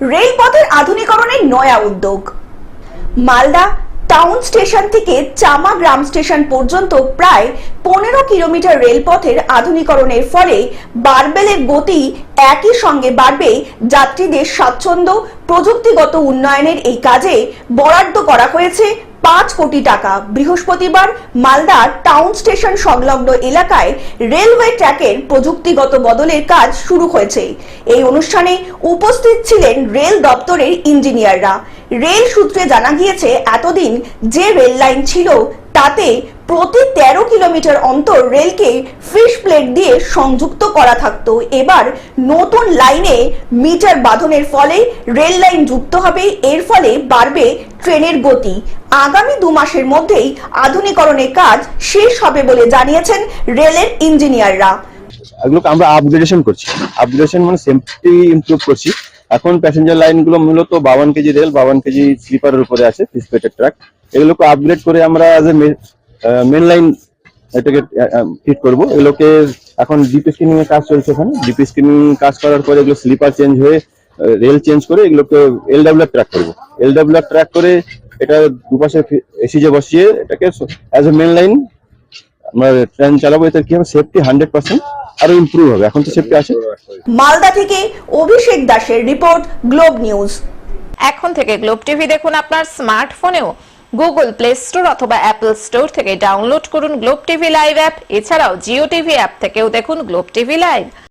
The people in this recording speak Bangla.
রেলপথের আধুনিকরণের নয়া উদ্যোগ। মালদা টাউন স্টেশন থেকে চামা গ্রাম স্টেশন পর্যন্ত প্রায় পনেরো কিলোমিটার রেলপথের আধুনিকরণের ফলে বারবেলের গতি একই সঙ্গে বাড়বে। যাত্রীদের স্বাচ্ছন্দ্য, প্রযুক্তিগত উন্নয়নের এই কাজে বরাদ্দ করা হয়েছে পাঁচ কোটি টাকা। বৃহস্পতিবার মালদা টাউন স্টেশন সংলগ্ন এলাকায় রেলওয়ে ট্র্যাকের প্রযুক্তিগত বদলের কাজ শুরু হয়েছে। এই অনুষ্ঠানে উপস্থিত ছিলেন রেল দপ্তরের ইঞ্জিনিয়াররা। রেল সূত্রে জানা গিয়েছে, এতদিন যে রেল লাইন ছিল, তাতে প্রতি তেরো কিলোমিটার অন্তর রেলকে ফিশ প্লেট দিয়ে সংযুক্ত করা থাকতো। এবার নতুন লাইনে মিটার বাঁধনের ফলে রেল লাইন যুক্ত হবে। এর ফলে বাড়বে ট্রেনের গতি আগামী দু মাসের মধ্যেই আধুনিকরণের কাজ শেষ হবে বলে জানিয়েছেন রেলের ইঞ্জিনিয়াররা। এগুলোকে আমরা আপগ্রেডেশন করছি। আপগ্রেডেশন মানে সেফটি ইমপ্রুভ করছি। এখন প্যাসেঞ্জার লাইনগুলো মূলত বাউন্ন কেজি রেল বাউন্ন কেজি স্লিপারের উপরে আছে ফিসপেটের ট্রাক এগুলোকে আপগ্রেড করে আমরা অ্যাজ এ মেন লাইন এটাকে ফিট করব। এগুলোকে এখন ডিপি স্ক্রিনিং এর কাজ চলছে এখানে। ডিপি স্ক্রিনিং কাজ করার পরে এগুলো স্লিপার চেঞ্জ হয়ে রেল চেঞ্জ করে এগুলোকে এলডাব্লিউ ট্র্যাক করব। এলডাব্লিউ ট্র্যাক করে এটা দুপাশে এসিজে বসিয়ে এটাকে অ্যাজ এ মেন লাইন আমরা ট্রেন চালাবো এতে কি হবে? সেফটি হান্ড্রেড পার্সেন্ট আরও ইমপ্রুভ হবে। এখন তো সেফটি আছে। মালদা থেকে অভিষেক দাসের রিপোর্ট গ্লোব নিউজ। এখন থেকে গ্লোব টিভি দেখুন আপনার স্মার্টফোনেও। গুগল প্লে স্টোর অথবা অ্যাপল স্টোর থেকে ডাউনলোড করুন গ্লোব টিভি লাইভ অ্যাপ। এছাড়াও জিও টিভি অ্যাপ থেকেও দেখুন গ্লোব টিভি লাইভ।